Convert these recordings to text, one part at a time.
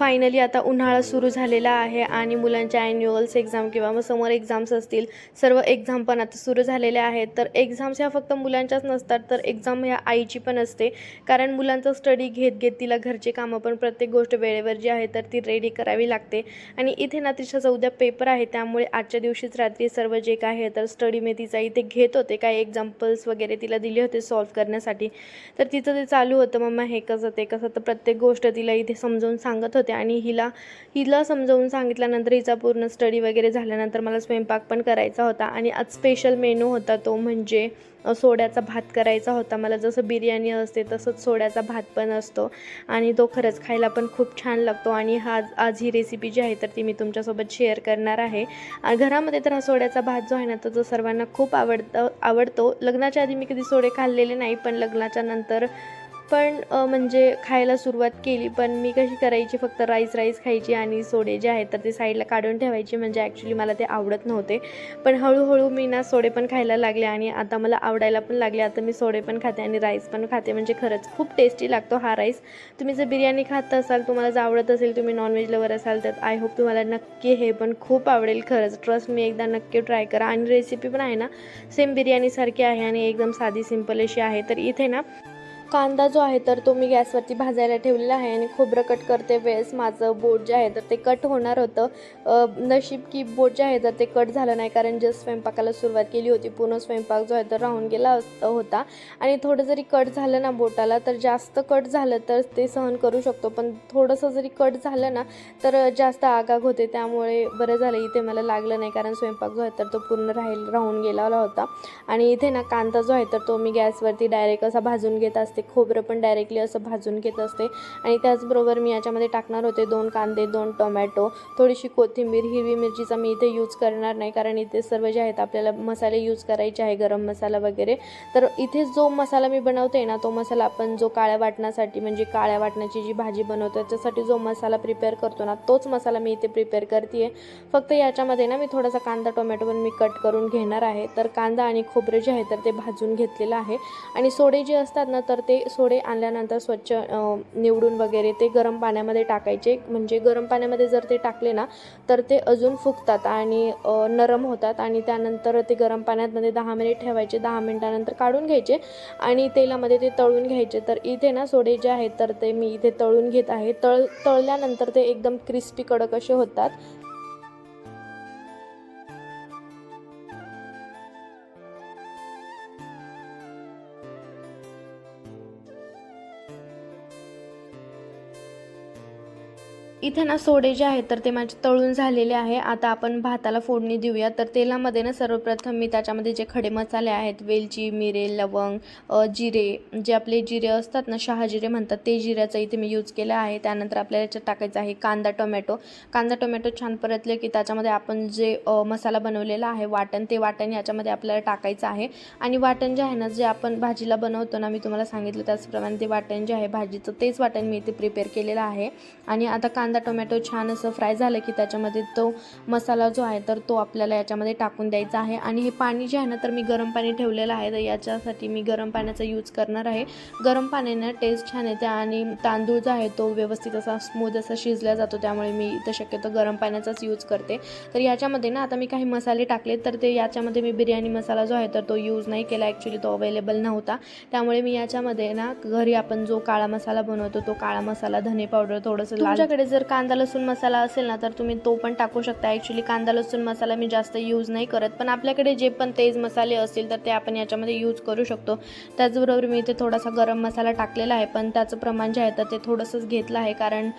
Finally आता उन्हाळा सुरू झालेला आहे आणि मुलांच्या ॲन्युअल्स एक्झाम किंवा मग समर एक्झाम्स असतील सर्व एक्झाम पण आता सुरू झालेल्या आहेत. तर एक्झाम्स ह्या फक्त मुलांच्याच नसतात तर एक्झाम ह्या आईची पण असते. कारण मुलांचा स्टडी घेत घेत तिला घरचे कामं पण प्रत्येक गोष्ट वेळेवर जी आहे तर ती रेडी करावी लागते. आणि इथे ना तिच्याचा उद्या पेपर आहे त्यामुळे आजच्या दिवशीच रात्री सर्व जे काय आहे तर स्टडी मी तिचा इथे घेत होते. काही एक्झाम्पल्स वगैरे तिला दिले होते सॉल्व करण्यासाठी. तर तिचं ते चालू होतं मम्मा हे कसं ते कसं? तर प्रत्येक गोष्ट तिला इथे समजावून सांगत होते. आणि हिला हिला समजावून सांगितल्यानंतर हिचा पूर्ण स्टडी वगैरे झाल्यानंतर मला स्वयंपाक पण करायचा होता आणि आज स्पेशल मेनू होता तो म्हणजे सोड्याचा भात करायचा होता. मला जसं बिर्याणी असते तसंच सोड्याचा भात पण असतो आणि तो खरंच खायला पण खूप छान लागतो आणि हा आज ही रेसिपी जी आहे तर ती मी तुमच्यासोबत शेअर करणार आहे. घरामध्ये तर हा सोड्याचा भात जो आहे ना तो सर्वांना खूप आवडतं आवडतो. लग्नाच्या आधी मी कधी सोडे खाल्लेले नाही पण लग्नाच्या नंतर पण म्हणजे खायला सुरुवात केली पण मी कशी करायची? फक्त राईस राईस खायची आणि सोडे जे आहेत तर ते साईडला काढून ठेवायचे. म्हणजे ॲक्च्युली मला ते आवडत नव्हते. पण हळूहळू मी ना सोडे पण खायला लागले आणि आता मला आवडायला पण लागले. आता मी सोडे पण खाते आणि राईस पण खाते. म्हणजे खरंच खूप टेस्टी लागतो हा राईस तुम्ही जर बिर्याणी खात असाल तुम्हाला जर आवडत असेल तुम्ही नॉनव्हेज लवर असाल तर आय होप तुम्हाला नक्की हे पण खूप आवडेल. खरंच ट्रस्ट मी एकदा नक्की ट्राय करा. आणि रेसिपी पण आहे ना सेम बिर्याणीसारखी आहे आणि एकदम साधी सिंपल अशी आहे. तर इथे ना कांदा जो आहे तर तो मी गॅसवरती भाजायला ठेवलेला आहे आणि खोबरं कट करते वेळेस माझं बोट जे आहे तर ते कट होणार होतं. नशीब की बोट जे आहे तर ते कट झालं नाही कारण जस्ट स्वयंपाकाला सुरुवात केली होती. पूर्ण स्वयंपाक जो आहे तर राहून गेला होता. आणि थोडं जरी कट झालं ना बोटाला तर जास्त कट झालं तर ते सहन करू शकतो. पण थोडंसं जरी कट झालं ना तर जास्त आगाग होते. त्यामुळे बरं झालं इथे मला लागलं नाही कारण स्वयंपाक जो आहे तर तो पूर्ण राहील राहून गेला होता. आणि इथे ना कांदा जो आहे तर तो मी गॅसवरती डायरेक्ट असा भाजून घेत असते. खोबरं पण डायरेक्टली असं भाजून घेत असते. आणि त्याचबरोबर मी याच्यामध्ये टाकणार होते दोन कांदे दोन टोमॅटो थोडीशी कोथिंबीर हिरवी मिरचीचा मी इथे यूज करणार नाही कारण इथे सर्व जे आहेत आपल्याला मसाले यूज करायचे आहे गरम मसाला वगैरे. तर इथे जो मसाला मी बनवते ना तो मसाला आपण जो काळ्या वाटण्यासाठी म्हणजे काळ्या वाटण्याची जी भाजी बनवतो त्याच्यासाठी जो मसाला प्रिपेअर करतो ना तोच मसाला मी इथे प्रिपेअर करते फक्त याच्यामध्ये ना मी थोडासा कांदा टोमॅटो पण मी कट करून घेणार आहे. तर कांदा आणि खोबरं जे आहे तर ते भाजून घेतलेलं आहे. आणि सोडे जे असतात ना तर ते सोडे आणल्यानंतर स्वच्छ निवडून वगैरे ते गरम पाण्यामध्ये टाकायचे. म्हणजे गरम पाण्यामध्ये जर ते टाकले ना तर ते अजून फुगतात आणि नरम होतात आणि त्यानंतर ते गरम पाण्यामध्ये दहा मिनिट ठेवायचे. दहा मिनिटानंतर काढून घ्यायचे आणि तेलामध्ये ते तळून घ्यायचे. तर इथे ना सोडे जे आहेत तर ते मी इथे तळून घेत आहे. तळ तळल्यानंतर ते एकदम क्रिस्पी कडक असे होतात. इथे ना सोडे जे आहेत तर ते माझे तळून झालेले आहे. आता आपण भाताला फोडणी देऊया. तर तेलामध्ये ना सर्वप्रथम मी त्याच्यामध्ये जे खडे मसाले आहेत वेलची मिरे लवंग जिरे जे आपले जिरे असतात ना शहाजिरे म्हणतात ते जिऱ्याचं इथे मी यूज केलं आहे. त्यानंतर आपल्याला याच्यात टाकायचं आहे कांदा टोमॅटो. कांदा टोमॅटो छान परतले की त्याच्यामध्ये आपण जे मसाला बनवलेला आहे वाटण ते वाटण याच्यामध्ये आपल्याला टाकायचं आहे. आणि वाटण जे आहे ना जे आपण भाजीला बनवतो ना मी तुम्हाला सांगितलं त्याचप्रमाणे ते वाटण जे आहे भाजीचं तेच वाटण मी इथे प्रिपेअर केलेलं आहे. आणि आता कांदा टोमॅटो छान असं फ्राय झालं की त्याच्यामध्ये तो मसाला जो आहे तर तो आपल्याला याच्यामध्ये टाकून द्यायचा आहे. आणि हे पाणी जे आहे ना तर मी गरम पाणी ठेवलेलं आहे. तर याच्यासाठी मी गरम पाण्याचा यूज करणार आहे. गरम पाण्यानं टेस्ट छान येते आणि तांदूळ जो आहे तो व्यवस्थित असा स्मूथ असा शिजला जातो. त्यामुळे मी इथं शक्यतो गरम पाण्याचाच यूज करते. तर याच्यामध्ये ना आता मी काही मसाले टाकले तर ते याच्यामध्ये मी बिर्याणी मसाला जो आहे तर तो यूज नाही केला. ॲक्च्युली तो अवेलेबल नव्हता. त्यामुळे मी याच्यामध्ये ना घरी आपण जो काळा मसाला बनवतो तो काळा मसाला धने पावडर थोडंसं तुमच्याकडे जर जर कांदा लसूण मसाला असेल ना तर तुम्ही तो पण टाकू शकता. ॲक्च्युली कांदा लसूण मसाला मी जास्त यूज नाही करत. पण आपल्याकडे जे पण तेज मसाले असतील तर ते आपण याच्यामध्ये यूज करू शकतो. त्याचबरोबर मी इथे थोडासा गरम मसाला टाकलेला आहे पण त्याचं प्रमाण जे आहे तर ते थोडंसंच घेतलं आहे. कारण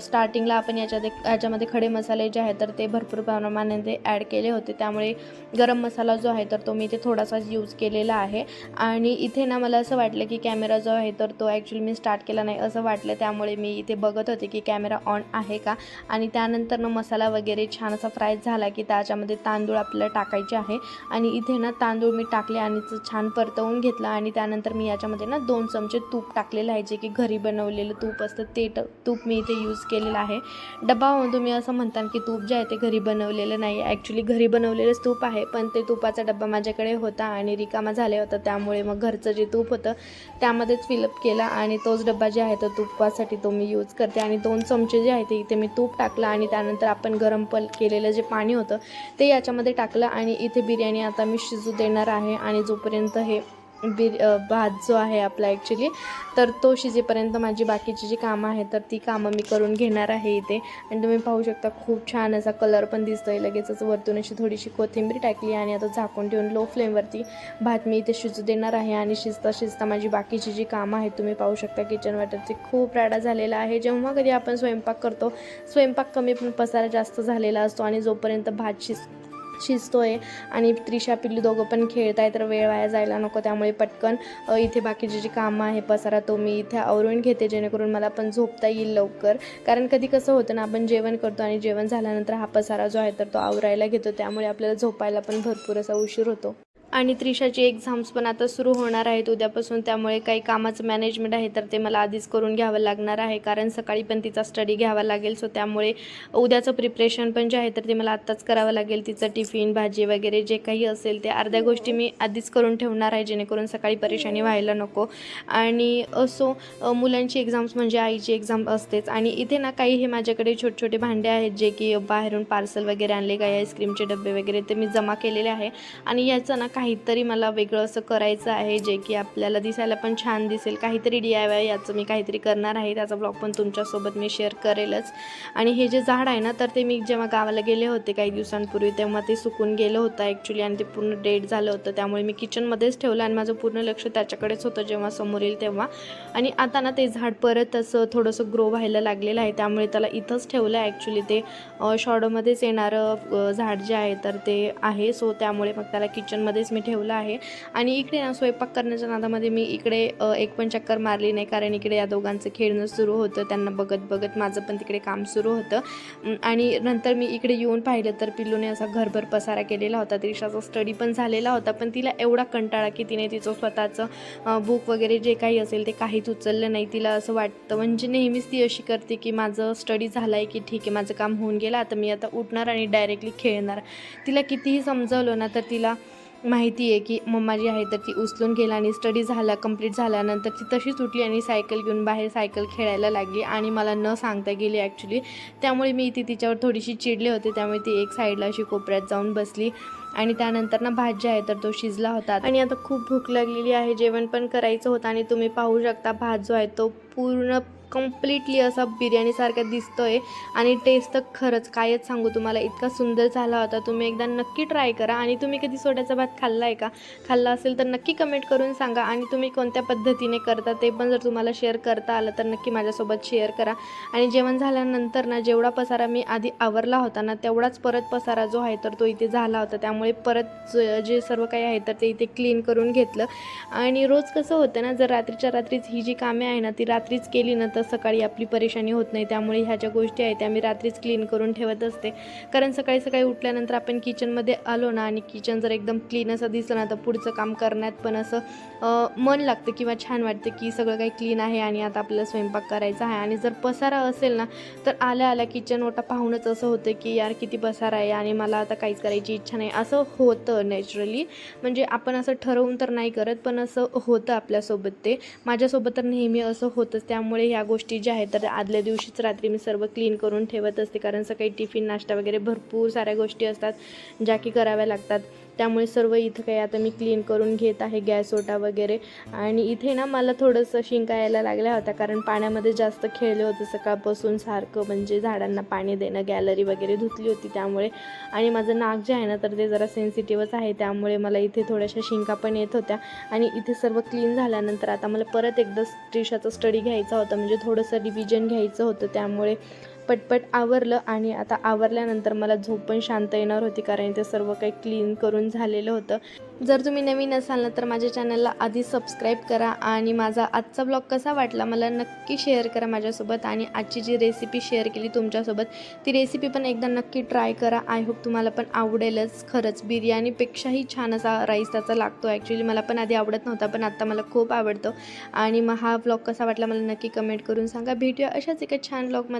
स्टार्टिंगला आपण याच्यात याच्यामध्ये खडे मसाले जे आहेत तर ते भरपूर प्रमाणामध्ये ॲड केले होते. त्यामुळे गरम मसाला जो आहे तर तो मी इथे थोडासाच यूज केलेला आहे. आणि इथे ना मला असं वाटलं की कॅमेरा जो आहे तर तो ॲक्च्युली मी स्टार्ट केला नाही असं वाटलं. त्यामुळे मी इथे बघत होते की कॅमेरा ऑन आहे का? आणि त्यानंतर ना मसाला वगैरे छान असा फ्राय झाला की त्याच्यामध्ये तांदूळ आपल्याला टाकायचे आहे. आणि इथे ना तांदूळ मी टाकले आणि ते छान परतवून घेतलं. आणि त्यानंतर मी याच्यामध्ये ना दोन चमचे तूप टाकलेलं आहे. जे की घरी बनवलेलं तूप असतं ते ट तूप मी इथे यूज केलेलं आहे. डबा तुम्ही असं म्हणता की तूप जे आहे ते घरी बनवलेलं नाही. ॲक्च्युली घरी बनवलेलंच तूप आहे पण ते तुपाचा डब्बा माझ्याकडे होता आणि रिकामा झाले होता. त्यामुळे मग घरचं जे तूप होतं त्यामध्येच फिलअप केला आणि तोच डब्बा जे आहे तो तुपासाठी तो मी यूज करते. आणि दोन चमचे जे आहे ते इथे मी तूप टाकलं आणि त्यानंतर आपण गरम पल केलेलं जे पाणी होतं ते याच्यामध्ये टाकलं आणि इथे बिर्याणी आता मी शिजू देणार आहे आणि जोपर्यंत हे बिर भात जो आहे आपला ॲक्च्युली तर तो शिजेपर्यंत माझी बाकीची जी कामं आहेत तर ती कामं मी करून घेणार आहे इथे. आणि तुम्ही पाहू शकता खूप छान असा कलर पण दिसतो आहे लगेचच वरतून अशी थोडीशी कोथिंबीर टाकली आणि आता झाकून ठेवून लो फ्लेमवरती भात मी इथे शिजू देणार आहे. आणि शिजता शिजता माझी बाकीची जी कामं आहेत तुम्ही पाहू शकता किचन वाटरची खूप राडा झालेला आहे. जेव्हा कधी आपण स्वयंपाक करतो स्वयंपाक कमी पण पसारा जास्त झालेला असतो आणि जोपर्यंत भात शिज शिजतोय आणि त्रिशा पिल्लू दोघं पण खेळत आहे तर वेळ वाया जायला नको त्यामुळे पटकन इथे बाकीची जी कामं आहे पसारा तो मी इथे आवरून घेते जेणेकरून मला पण झोपता येईल लवकर. कारण कधी कसं होतं ना आपण जेवण करतो आणि जेवण झाल्यानंतर हा पसारा जो आहे तर तो आवरायला घेतो त्यामुळे आपल्याला झोपायला पण भरपूर असा उशीर होतो. आणि त्रिशाची एक्झाम्स पण आता सुरू होणार आहेत. उद्यापासून त्यामुळे काही कामाचं मॅनेजमेंट आहे तर ते मला आधीच करून घ्यावं लागणार आहे. कारण सकाळी पण तिचा स्टडी घ्यावा लागेल. सो त्यामुळे उद्याचं प्रिपरेशन पण जे आहे तर ते मला आत्ताच करावं लागेल. तिचं टिफिन भाजी वगैरे जे काही असेल ते अर्ध्या गोष्टी मी आधीच करून ठेवणार आहे. जेणेकरून सकाळी परेशानी व्हायला नको. आणि असो मुलांची एक्झाम्स म्हणजे आईची एक्झाम असतेच. आणि इथे ना काही हे माझ्याकडे छोटे छोटे भांडे आहेत. जे की बाहेरून पार्सल वगैरे आणले काही आईस्क्रीमचे डबे वगैरे ते मी जमा केलेले आहे. आणि याचं ना काहीतरी मला वेगळं असं करायचं आहे जे की आपल्याला दिसायला पण छान दिसेल. काहीतरी डी आय वाय याचं मी काहीतरी करणार आहे. त्याचा ब्लॉग पण तुमच्यासोबत मी शेअर करेलच. आणि हे जे झाड आहे ना तर ते मी जेव्हा गावाला गेले होते काही दिवसांपूर्वी तेव्हा ते सुकून गेलं होतं ॲक्च्युली आणि ते पूर्ण डेड झालं होतं. त्यामुळे मी किचनमध्येच ठेवलं आणि माझं पूर्ण लक्ष त्याच्याकडेच होतं जेव्हा समोर येईल तेव्हा. आणि आता ना ते झाड परत असं थोडंसं ग्रो व्हायला लागलेलं आहे. त्यामुळे त्याला इथंच ठेवलं आहे ॲक्च्युली ते शॉडोमध्येच येणारं झाड जे आहे तर ते आहे. सो त्यामुळे मग त्याला किचनमध्येच मी ठेवलं आहे. आणि इकडे ना स्वयंपाक करण्याच्या नादामध्ये मी इकडे एक पण चक्कर मारली नाही. कारण इकडे या दोघांचं खेळणं सुरू होतं. त्यांना बघत बघत माझं पण तिकडे काम सुरू होतं. आणि नंतर मी इकडे येऊन पाहिलं तर पिल्लूने असा घरभर पसारा केलेला होता. त्रिशाचा स्टडी पण झालेला होता. पण तिला एवढा कंटाळा की तिने तिचं स्वतःचं बुक वगैरे जे काही असेल ते काहीच उचललं नाही. तिला असं वाटतं म्हणजे नेहमीच ती अशी करते की माझं स्टडी झालं आहे की ठीक आहे माझं काम होऊन गेलं. आता मी आता उठणार आणि डायरेक्टली खेळणार. तिला कितीही समजवलं ना तर तिला माहिती आहे की मम्मा जी आहे तर ती उचलून गेला आणि स्टडी झाला कंप्लीट झाल्यानंतर ती तशीच उठली आणि सायकल घेऊन बाहेर सायकल खेळायला लागली आणि मला न सांगता गेली ॲक्च्युली त्यामुळे मी ती तिच्यावर थोडीशी चिडले होते त्यामुळे ती एक साईडला अशी कोपऱ्यात जाऊन बसली आणि त्यानंतर ना भात जे आहे तर तो शिजला होता. आणि आता खूप भूक लागलेली आहे जेवण पण करायचं होतं आणि तुम्ही पाहू शकता भात जो आहे तो पूर्ण कम्प्लिटली असा बिर्याणीसारखा आहे आणि टेस्ट तर खरंच कायच सांगू तुम्हाला इतका सुंदर झाला होता. तुम्ही एकदा नक्की ट्राय करा. आणि तुम्ही कधी सोड्याचा भात खाल्ला आहे का? खाल्ला असेल तर नक्की कमेंट करून सांगा. आणि तुम्ही कोणत्या पद्धतीने करता ते पण जर तुम्हाला शेअर करता आलं तर नक्की माझ्यासोबत शेअर करा. आणि जेवण झाल्यानंतर ना जेवढा पसारा मी आधी आवरला होता ना तेवढाच परत पसारा जो आहे तर तो इथे झाला होता. त्यामुळे परत जे सर्व काही आहे तर ते इथे क्लीन करून घेतलं. आणि रोज कसं होतं ना जर रात्रीच्या रात्रीच ही जी कामे आहे ना ती रात्रीच केली ना तर सकाळी आपली परेशानी होत नाही त्यामुळे ह्या ज्या गोष्टी आहेत त्या मी रात्रीच क्लीन करून ठेवत असते. कारण सकाळी सकाळी उठल्यानंतर आपण किचनमध्ये आलो ना आणि किचन जर एकदम क्लीन असं दिसलं ना तर पुढचं काम करण्यात पण असं मन लागतं किंवा छान वाटतं की सगळं काही क्लीन आहे आणि आता आपल्याला स्वयंपाक करायचा आहे. आणि जर पसारा असेल ना तर आल्या आल्या किचन ओटा पाहूनच असं होतं की यार किती पसारा आहे आणि मला आता काहीच करायची इच्छा नाही. असं होतं नॅचरली म्हणजे आपण असं ठरवून तर नाही करत पण असं होतं आपल्यासोबत ते. माझ्यासोबत तर नेहमी असं होतंच. त्यामुळे ह्या गोष्टी ज्या आहेत तर आदल्या दिवशीच रात्री मी सर्व क्लीन करून ठेवत असते. कारण सकाळी टिफिन नाश्ता वगैरे भरपूर साऱ्या गोष्टी असतात ज्या की कराव्या लागतात. त्यामुळे सर्व इथं काही आता मी क्लीन करून घेत आहे गॅस ओटा वगैरे. आणि इथे ना मला थोडंसं शिंका यायला लागल्या होत्या. कारण पाण्यामध्ये जास्त खेळले होते सकाळपासून सारखं. म्हणजे झाडांना पाणी देणं गॅलरी वगैरे धुतली होती त्यामुळे. आणि माझं नाक जे आहे ना तर ते जरा सेन्सिटिव्हच आहे. त्यामुळे मला इथे थोड्याशा शिंका पण येत होत्या. आणि इथे सर्व क्लीन झाल्यानंतर आता मला परत एकदा स्ट्रिशाचा स्टडी घ्यायचा होता. म्हणजे म्हणजे थोडंसं रिव्हिजन घ्यायचं होतं त्यामुळे पटपट आवरलं आणि आता आवरल्यानंतर मला झोप पण शांत येणार होती कारण ते सर्व काही क्लीन करून झालेलं होतं. जर तुम्ही नवीन असाल ना तर माझ्या चॅनलला आधी सबस्क्राईब करा आणि माझा आजचा ब्लॉग कसा वाटला मला नक्की शेअर करा माझ्यासोबत आणि आजची जी रेसिपी शेअर केली तुमच्यासोबत ती रेसिपी पण एकदा नक्की ट्राय करा. आय होप तुम्हाला पण आवडेलच. खरंच बिर्याणीपेक्षाही छान असा राईस त्याचा लागतो. ॲक्च्युली मला पण आधी आवडत नव्हता पण आत्ता मला खूप आवडतो. आणि मग हा ब्लॉग कसा वाटला मला नक्की कमेंट करून सांगा. भेटूया अशाच एका छान ब्लॉगमध्ये